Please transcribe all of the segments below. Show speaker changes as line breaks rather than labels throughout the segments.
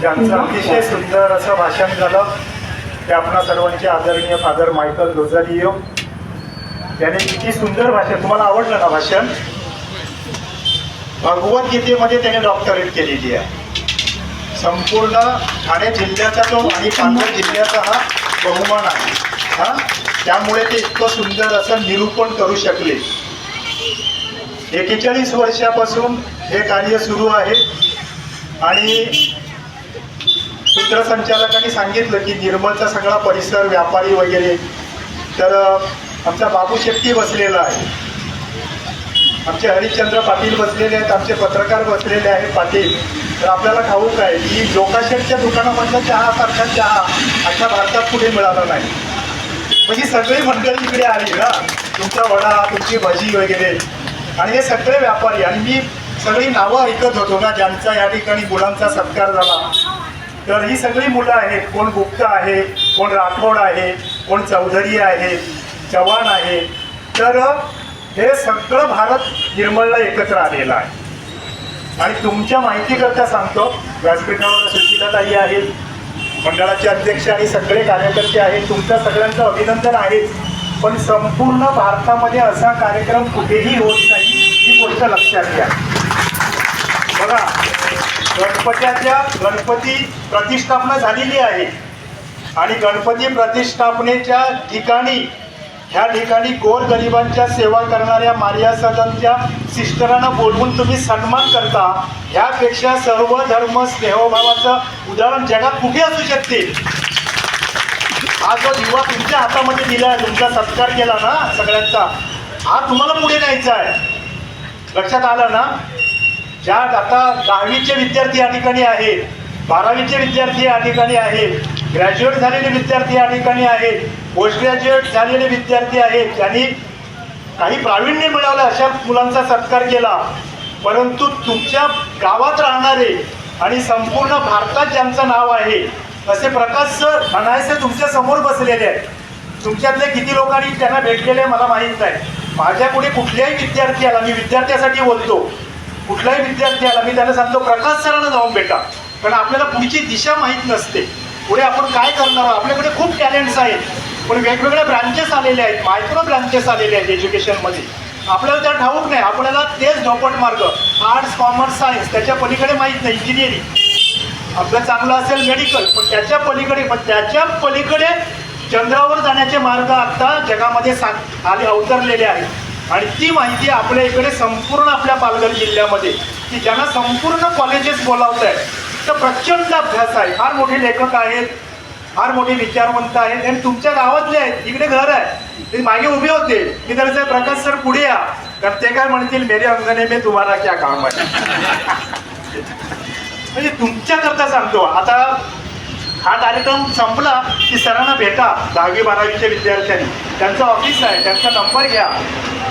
ज्यांचं अतिशय सुंदर असं भाषण झालं ते आपणा सर्वांचे आदरणीय फादर मायकल रोझारियो त्याने किती सुंदर भाषण तुम्हाला आवडलं ना भाषण? भगवद्गीतेमध्ये त्याने डॉक्टरेट केलेली आहे. संपूर्ण ठाणे जिल्ह्याचा तो आणि पालघर जिल्ह्याचा हा बहुमान आहे. हा? त्यामुळे ते इतकं सुंदर असं निरूपण करू शकले. एकेचाळीस वर्षापासून हे कार्य सुरू आहे. आणि सूत्रसंचालकांनी सांगितलं की निर्मलचा सगळा परिसर व्यापारी वगैरे. तर आमचा बाबू शेट्टी बसलेला आहे. आमचे हरिश्चंद्र पाटील बसलेले आहेत आमचे पत्रकार बसलेले आहेत पाटील. तर आपल्याला ठाऊक आहे की लोकाशेटच्या दुकानामधला चहा सारखा चहा अशा भारतात कुठे मिळाला नाही. म्हणजे सगळी मंडळी इकडे आली ना तुमचा वडा तुमची भजी वगैरे. आणि हे सगळे व्यापारी आणि मी सगळी नावं ऐकत होतो ना ज्यांचा या ठिकाणी मुलांचा सत्कार झाला. तर ही सगळी मुलं आहेत. कोण गुप्ता आहे कोण राठोड आहे कोण चौधरी आहे चव्हाण आहे. तर हे सगळं भारत निर्मळला एकत्र आलेलं आहे. आणि तुमच्या माहितीकरता सांगतो व्यासपीठावर सुशीलाताई आहेत मंडळाचे अध्यक्ष आणि सगळे कार्यकर्ते आहेत. तुमच्या सगळ्यांचं अभिनंदन आहेच पण संपूर्ण भारतामध्ये असा कार्यक्रम कुठेही होत नाही ही गोष्ट लक्षात घ्या. बघा गणपत्याच्या गणपती प्रतिष्ठापना झालेली आहे. आणि गणपती प्रतिष्ठापनेच्या ठिकाणी ह्या ठिकाणी गोरगरिबांच्या सेवा करणाऱ्या मारिया सदनच्या सिस्टरांना बोलवून तुम्ही सन्मान करता. ह्यापेक्षा सर्व धर्म स्नेहभावाचं उदाहरण जगात कुठे असू शकते? हा जो दिवा तुमच्या हातामध्ये दिला आहे तुमचा सत्कार केला ना सगळ्यांचा हा तुम्हाला पुढे न्यायचा आहे. लक्षात आलं ना? ज्या आता दहावीचे विद्यार्थी या ठिकाणी आहेत बारावीचे विद्यार्थी या ठिकाणी आहेत ग्रॅज्युएट झालेले विद्यार्थी या ठिकाणी आहेत पोस्ट ग्रॅज्युएट झालेले विद्यार्थी आहेत ज्यांनी काही प्रावीण्य मिळवलं अशा मुलांचा सत्कार केला. परंतु तुमच्या गावात राहणारे आणि संपूर्ण भारतात ज्यांचं नाव आहे असे प्रकाश सर अनायसे तुमच्यासमोर बसलेले आहेत. तुमच्यातले किती लोकांनी त्यांना भेटलेले आहे मला माहीत नाही. माझ्या पुढे कुठल्याही विद्यार्थी आला मी विद्यार्थ्यासाठी बोलतो. कुठलाही विद्यार्थी आला मी त्यांना सांगतो प्रकाश सरांना जाऊन भेटा. कारण आपल्याला पुढची दिशा माहीत नसते. पुढे आपण काय करणार? आहोत आपल्याकडे खूप टॅलेंट्स आहेत. पण वेगवेगळ्या ब्रांचेस आलेले आहेत. मायक्रो ब्रांचेस आलेले आहेत एज्युकेशनमध्ये आपल्याला त्या ठाऊक नाही. आपल्याला तेच झोपट मार्ग. आर्ट्स कॉमर्स सायन्स त्याच्या पलीकडे माहीत नाही. इंजिनिअरिंग आपलं चांगलं असेल मेडिकल पण त्याच्या पलीकडे पण त्याच्या पलीकडे चंद्रावर जाण्याचे मार्ग आता जगामध्ये सांग आले अवतरलेले आहेत. आणि ती माहिती आपल्या इकडे संपूर्ण आपल्या पालघर जिल्ह्यामध्ये की ज्यांना संपूर्ण कॉलेजेस बोलावत आहेत तर प्रचंड अभ्यास आहे. फार मोठे लेखक आहेत फार मोठे विचारवंत आहेत आणि तुमच्या गावातले आहेत इकडे घर आहे. ते मागे उभे होते. मी तर प्रकाश सर पुढे या. तर ते काय म्हणतील? मेरे अंगणे मी तुम्हाला क्या काम आहे? म्हणजे तुमच्याकरता सांगतो. आता हा कार्यक्रम संपला की सरांना भेटा दहावी बारावीच्या विद्यार्थ्यांनी. त्यांचं ऑफिस आहे त्यांचा नंबर घ्या.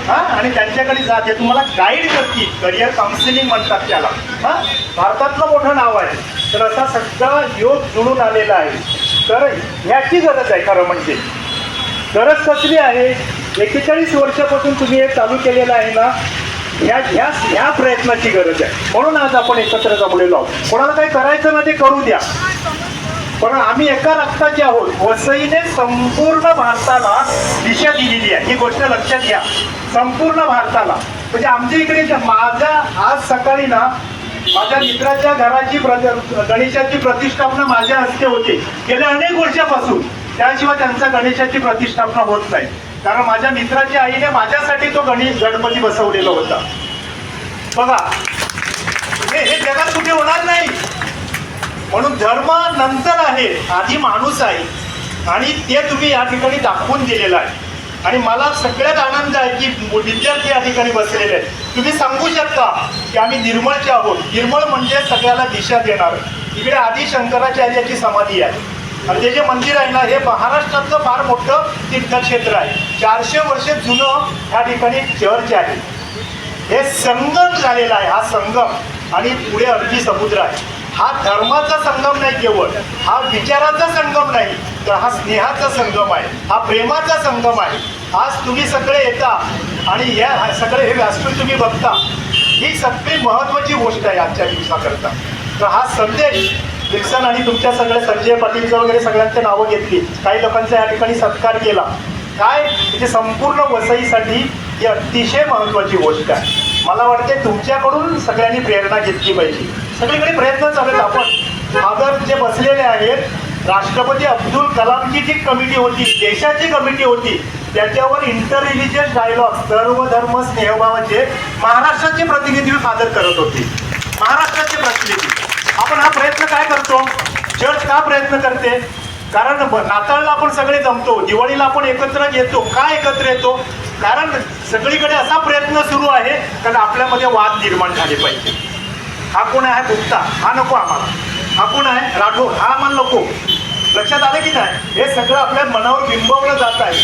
हा? आणि त्यांच्याकडे जा ते तुम्हाला गाईड करतील. करिअर काउन्सिलिंग म्हणतात त्याला. हा? भारतातलं मोठं नाव आहे. तर असा सगळा योग जुळून आलेला आहे. तर ह्याची गरज आहे खरं म्हणजे. गरज कसली आहे? एकेचाळीस वर्षापासून तुम्ही हे चालू केलेलं आहे ना ह्या ह्या ह्या प्रयत्नाची गरज आहे. म्हणून आज आपण एकत्र जमलेलो आहोत. कोणाला काही करायचं ना ते करू द्या. पण आम्ही एका रक्ताचे आहोत. वसईने संपूर्ण भारताला दिशा दिलेली आहे. ही गोष्ट लक्षात घ्या. संपूर्ण भारताला. म्हणजे आमच्या इकडे माझा माझ्या आज सकाळी ना माझ्या मित्राच्या घराची गणेशाची प्रतिष्ठापना माझ्या हस्ते होते. गेल्या अनेक वर्षापासून. त्याशिवाय त्यांचा गणेशाची प्रतिष्ठापना होत नाही. कारण माझ्या मित्राच्या आईने माझ्यासाठी तो गणेश गणपती बसवलेला होता. बघा. हे हे जगात कुठे होणार नाही. म्हणून धर्म नंतर आहे आधी माणूस आहे. आणि ते तुम्ही या ठिकाणी दाखवून दिलेलं आहे. आणि मला सगळ्यात आनंद आहे की विद्यार्थी या ठिकाणी बसलेले आहेत. तुम्ही सांगू शकता की आम्ही निर्मळचे आहोत. निर्मळ म्हणजे सगळ्याला दिशा देणार. इकडे आधी शंकराचार्याची समाधी आहे. आणि ते जे मंदिर आहे ना हे महाराष्ट्रातलं फार मोठं तीर्थक्षेत्र आहे. चारशे वर्ष जुनं ह्या ठिकाणी चर्च आहे. हे संगम झालेला आहे हा संगम. आणि पुढे अरबी समुद्र आहे. हा धर्माचा संगम नाही केवळ हा विचाराचा संगम नाही तर हा स्नेहाचा संगम आहे हा प्रेमाचा संगम आहे. आज तुम्ही सगळे येता आणि या सगळे हे व्यासपीठ तुम्ही बघता. ही सगळी महत्त्वाची गोष्ट आहे आजच्या दिवसाकरता. तर हा संदेश विल्सन आणि तुमच्या सगळे संजय पाटीलचं वगैरे सगळ्यांची नावं घेतली. काही लोकांचा या ठिकाणी सत्कार केला. काय? म्हणजे संपूर्ण वसईसाठी ही अतिशय महत्त्वाची गोष्ट आहे. मला वाटते तुमच्याकडून सगळ्यांनी प्रेरणा घेतली पाहिजे. सगळीकडे प्रयत्न चालू आहेत आपण. आदर जे बसलेले आहेत राष्ट्रपती अब्दुल कलामची जी कमिटी होती देशाची कमिटी होती त्याच्यावर इंटर रिलिजियस डायलॉग सर्व धर्म स्नेहभावाचे महाराष्ट्राचे प्रतिनिधी सादर करत होते. महाराष्ट्राचे प्रतिनिधी. आपण हा प्रयत्न काय करतो? चर्च का प्रयत्न करते? कारण नाताळला आपण सगळे जमतो दिवाळीला आपण एकत्र येतो. का एकत्र येतो? कारण सगळीकडे असा प्रयत्न सुरू आहे कारण आपल्यामध्ये वाद निर्माण झाले पाहिजे. हा कोण आहे? गुप्ता. हा नको आम्हाला. हा कोण आहे? राठोड. हा आम्हाला नको. लक्षात आलं की नाही? हे सगळं आपल्या मनावर बिंबवलं जात आहे.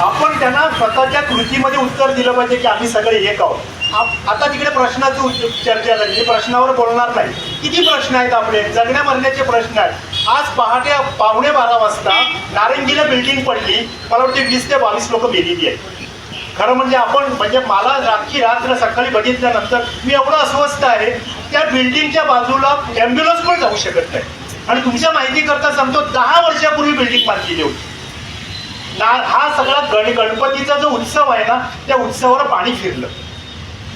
आपण त्यांना स्वतःच्या कृतीमध्ये उत्तर दिलं पाहिजे की आम्ही सगळे एक आहोत. आप- आता तिकडे प्रश्नाची उच्च- चर्चा झाली. प्रश्नावर बोलणार नाही. किती प्रश्न आहेत आपले? जगण्या मरण्याचे प्रश्न आहेत. आज पहाटे पावणे बारा वाजता नारंगीला बिल्डिंग पडली. मला वाटते वीस ते बावीस लोक गेलेली आहेत. खरं म्हणजे आपण म्हणजे मला रात्री रात्र सकाळी बघितल्यानंतर मी एवढं अस्वस्थ आहे. त्या बिल्डिंगच्या बाजूला ॲम्ब्युलन्स पण जाऊ शकत नाही. आणि तुमच्या माहिती करता सांगतो दहा वर्षापूर्वी बिल्डिंग बांधलेली होती. ना हा सगळा गण गणपतीचा जो उत्सव आहे ना त्या उत्सवावर पाणी फिरलं.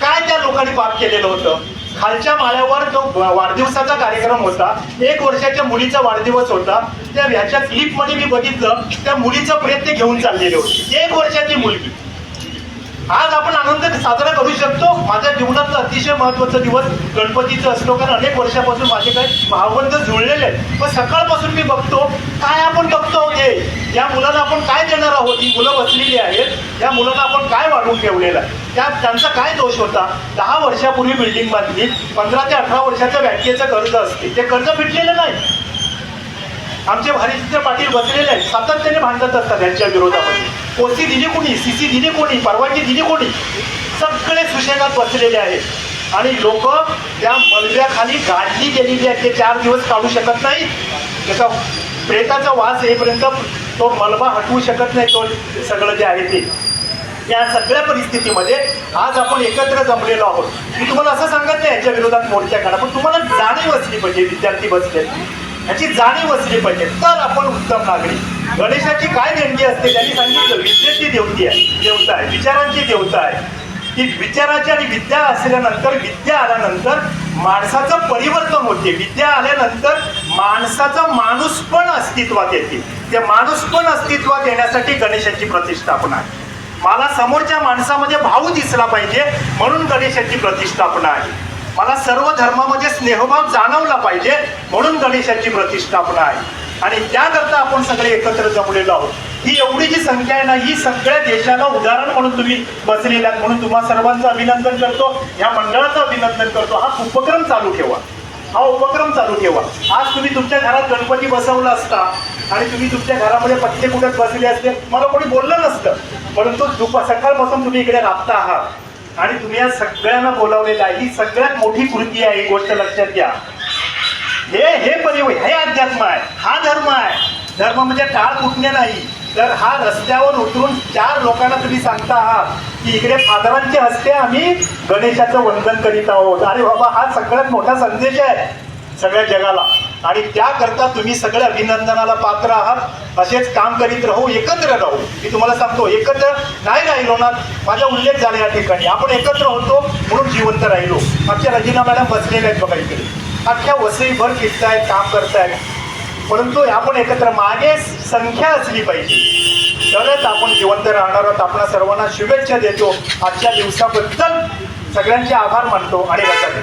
काय त्या लोकांनी पाप केलेलं होतं? खालच्या माळ्यावर जो वाढदिवसाचा कार्यक्रम होता एक वर्षाच्या मुलीचा वाढदिवस होता त्या ह्याच्या क्लिपमध्ये मी बघितलं त्या मुलीचं प्रयत्न घेऊन चाललेले होते. एक वर्षाची मुलगी. आज साजरा करू शकतो. माझ्या जीवनातला अतिशय महत्त्वाचा दिवस गणपतीचा असतो. कारण अनेक वर्षापासून माझे काही भावबंध जुळलेले आहेत. पण सकाळपासून मी बघतो काय आपण बघतो हे? या मुलांना आपण काय देणार आहोत? ही मुलं बसलेली आहेत. या मुलांना आपण काय वाढवून ठेवलेलं आहे? त्या त्यांचा काय दोष होता? दहा वर्षापूर्वी बिल्डिंग बांधली पंधरा ते अठरा वर्षाच्या बँकेचं कर्ज असते. ते कर्ज फिटलेलं नाही. आमचे भारीचे पाटील बसलेले आहेत सातत्याने भांडत असतात यांच्या विरोधामध्ये. पोस्टी दिली कोणी? सी सी दिली कोणी? परवानगी दिली कोणी? सगळे सुशेगात बसलेले आहेत. आणि लोक त्या मलब्याखाली गाडली गेलेली आहे ते चार दिवस काढू शकत नाही त्याचा प्रेताचा वास येईपर्यंत तो मलबा हटवू शकत नाही तो सगळं जे आहे ते. या सगळ्या परिस्थितीमध्ये आज आपण एकत्र जमलेलो आहोत. मी तुम्हाला असं सांगत नाही याच्या विरोधात मोर्चा काढा पण तुम्हाला जाणीव असली पाहिजे विद्यार्थी बसले. याची जाणीव असली पाहिजे. तर आपण उत्तम नागरिक. गणेशाची काय देणगी असते त्यांनी सांगितलं विद्येची देवती आहे देवता आहे विचारांची देवता आहे. की विचाराची आणि विद्या असल्यानंतर विद्या आल्यानंतर माणसाचं परिवर्तन होते. विद्या आल्यानंतर माणसाचं माणूस पण अस्तित्वात येते. ते माणूस पण अस्तित्वात येण्यासाठी गणेशाची प्रतिष्ठापना आहे. मला समोरच्या माणसामध्ये भाऊ दिसला पाहिजे म्हणून गणेशाची प्रतिष्ठापना आहे. मला सर्व धर्मामध्ये स्नेहभाव जाणवला पाहिजे म्हणून गणेशाची प्रतिष्ठापना आहे. आणि त्याकरता आपण सगळे एकत्र जमलेलो आहोत. ही एवढी जी संख्या आहे ना ही सगळ्या देशाला उदाहरण म्हणून तुम्ही बसलेल्या म्हणून तुम्हा सर्वांचं अभिनंदन करतो. या मंडळाचं अभिनंदन करतो. हा उपक्रम चालू ठेवा. हा उपक्रम चालू ठेवा. आज तुम्ही तुमच्या घरात गणपती बसवला असता आणि तुम्ही तुमच्या घरामध्ये पत्ते कुठेच बसले असते मला कोणी बोललं नसतं. परंतु दुपा सकाळपासून तुम्ही इकडे राबता आहात. आणि तुम्ही या सगळ्यांना बोलावलेलं आहे. ही सगळ्यात मोठी कृती आहे. ही गोष्ट लक्षात घ्या. हे हे परिवय हे अध्यात्म आहे. हा धर्म आहे. धर्म म्हणजे टाळ कुटणे नाही. तर हा रस्त्यावर उतरून चार लोकांना तुम्ही सांगता आहात की इकडे फादरांचे हस्ते आम्ही गणेशाचं वंदन करीत आहोत. अरे बाबा हा सगळ्यात मोठा संदेश आहे सगळ्या जगाला. आणि त्याकरता तुम्ही सगळे अभिनंदनाला पात्र आहात. असेच काम करीत राहू एकत्र राहू. मी तुम्हाला सांगतो एकत्र नाही राहिलो ना माझा उल्लेख झाला या ठिकाणी. आपण एकत्र होतो म्हणून जिवंत राहिलो. आमच्या रजिना मॅडम बसलेल्या आहेत बघा इकडे. अख्ख्या वसईभर फिरतायत काम करतायत. परंतु आपण एकत्र मागे संख्या असली पाहिजे. तरच आपण जिवंत राहणार आहोत. आपण सर्वांना शुभेच्छा देतो. आजच्या दिवसाबद्दल सगळ्यांचे आभार मानतो आणि बघा